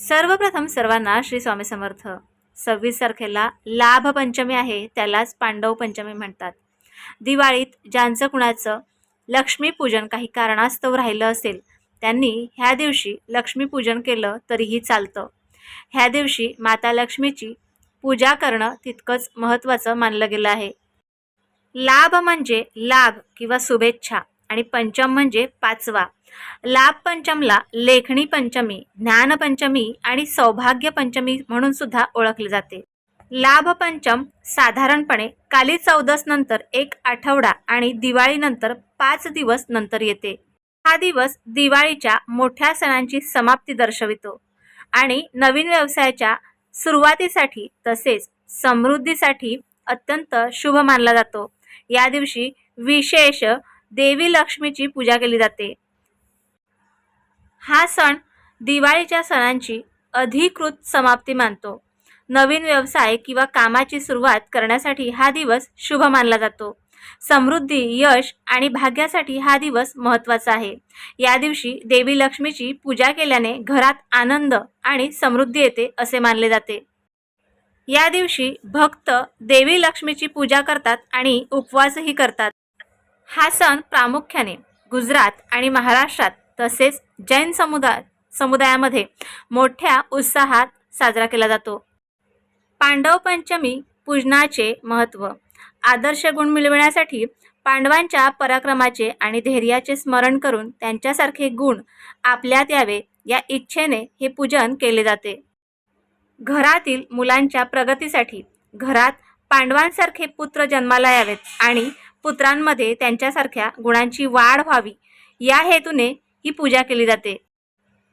सर्वप्रथम सर्वांना श्री स्वामी समर्थ. सव्वीस तारखेला लाभ पंचमी आहे त्यालाच पांडव पंचमी म्हणतात. दिवाळीत ज्यांचं कुणाचं लक्ष्मीपूजन काही कारणास्तव राहिलं असेल त्यांनी ह्या दिवशी लक्ष्मीपूजन केलं तरीही चालतं. ह्या दिवशी माता लक्ष्मीची पूजा करणं तितकंच महत्त्वाचं मानलं गेलं आहे. लाभ म्हणजे लाभ किंवा शुभेच्छा. आणि पंचम म्हणजे पाचवा. लाभ पंचमला लेखणी पंचमी ज्ञान पंचमी आणि सौभाग्य पंचमी म्हणून सुद्धा ओळखले जाते. लाभ पंचम साधारणपणे काली चौदस नंतर एक आठवडा आणि दिवाळीनंतर पाच दिवस नंतर येते. हा दिवस दिवाळीच्या मोठ्या सणांची समाप्ती दर्शवितो आणि नवीन व्यवसायाच्या सुरुवातीसाठी तसेच समृद्धीसाठी अत्यंत शुभ मानला जातो. या दिवशी विशेष देवी लक्ष्मीची पूजा केली जाते. हा सण दिवाळीच्या सणांची अधिकृत समाप्ती मानतो. नवीन व्यवसाय किंवा कामाची सुरुवात करण्यासाठी हा दिवस शुभ मानला जातो. समृद्धी यश आणि भाग्यासाठी हा दिवस महत्त्वाचा आहे. या दिवशी देवी लक्ष्मीची पूजा केल्याने घरात आनंद आणि समृद्धी येते असे मानले जाते. या दिवशी भक्त देवी लक्ष्मीची पूजा करतात आणि उपवासही करतात. हा सण प्रामुख्याने गुजरात आणि महाराष्ट्रात तसेच जैन समुदाय समुदायामध्ये मोठ्या उत्साहात साजरा केला जातो. पांडव पंचमी पूजनाचे महत्त्व आदर्श गुण मिळविण्यासाठी पांडवांच्या पराक्रमाचे आणि धैर्याचे स्मरण करून त्यांच्यासारखे गुण आपल्यात यावे या इच्छेने हे पूजन केले जाते. घरातील मुलांच्या प्रगतीसाठी घरात पांडवांसारखे पुत्र जन्माला यावेत आणि पुत्रांमध्ये त्यांच्यासारख्या गुणांची वाढ व्हावी. या हेतूने ही पूजा केली जाते.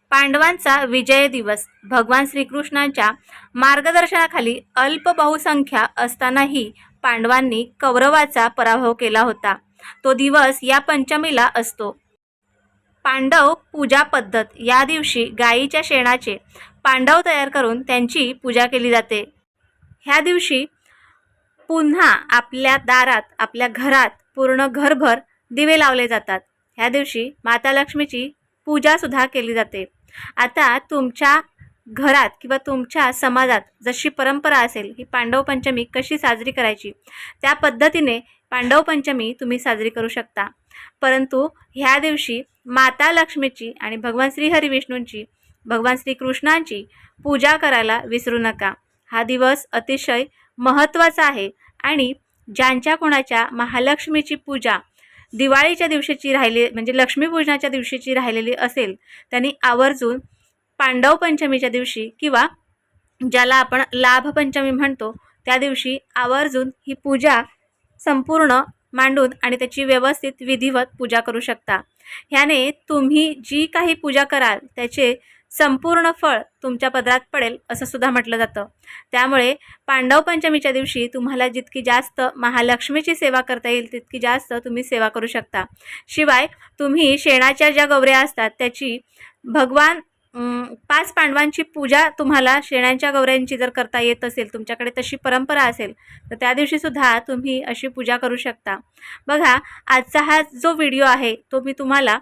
पांडवांचा विजय दिवस भगवान श्रीकृष्णांच्या मार्गदर्शनाखाली अल्प बहुसंख्या असतानाही पांडवांनी कौरवाचा पराभव केला होता. तो दिवस या पंचमीला असतो. पांडव पूजा पद्धत या दिवशी गायीच्या शेणाचे पांडव तयार करून त्यांची पूजा केली जाते. ह्या दिवशी पुन्हा आपल्या दारात आपल्या घरात पूर्ण घरभर दिवे लावले जातात. ह्या दिवशी माता लक्ष्मीची पूजासुद्धा केली जाते. आता तुमच्या घरात किंवा तुमच्या समाजात जशी परंपरा असेल ही पांडव पंचमी कशी साजरी करायची? त्या पद्धतीने पांडव पंचमी तुम्ही साजरी करू शकता. परंतु ह्या दिवशी माता लक्ष्मीची आणि भगवान श्री हरिविष्णूंची भगवान श्रीकृष्णांची पूजा करायला विसरू नका. हा दिवस अतिशय महत्त्वाचा आहे. आणि ज्यांच्या कोणाच्या महालक्ष्मीची पूजा दिवाळीच्या दिवशीची राहिली म्हणजे लक्ष्मीपूजनाच्या दिवशीची राहिलेली असेल त्यांनी आवर्जून पांडव पंचमीच्या दिवशी किंवा ज्याला आपण लाभपंचमी म्हणतो त्या दिवशी आवर्जून ही पूजा संपूर्ण मांडून आणि त्याची व्यवस्थित विधिवत पूजा करू शकता. ह्याने तुम्ही जी काही पूजा कराल त्याचे संपूर्ण फळ तुमच्या पदरात पडेल असं सुद्धा म्हटलं जातं. त्यामुळे पांडव पंचमीच्या दिवशी तुम्हाला जितकी जास्त महालक्ष्मीची सेवा करता येईल तितकी जास्त तुम्ही सेवा करू शकता. शिवाय तुम्ही शेणाच्या ज्या गौऱ्या असतात त्याची भगवान पाच पांडवांची पूजा तुम्हाला शेणांच्या गौऱ्यांची जर करता येत असेल तुमच्याकडे तशी परंपरा असेल तर त्या दिवशीसुद्धा तुम्ही अशी पूजा करू शकता. बघा आजचा हा जो व्हिडिओ आहे तो मी तुम्हाला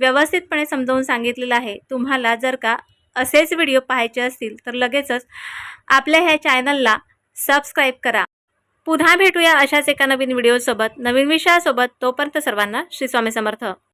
व्यवस्थितपणे समजावून सांगितलेलं आहे. तुम्हाला जर का असेच व्हिडिओ पाहायचे असतील तर लगेचच आपल्या ह्या चॅनलला सबस्क्राईब करा. पुन्हा भेटूया अशाच एका नवीन व्हिडिओसोबत नवीन विषयासोबत. तोपर्यंत सर्वांना श्री स्वामी समर्थ.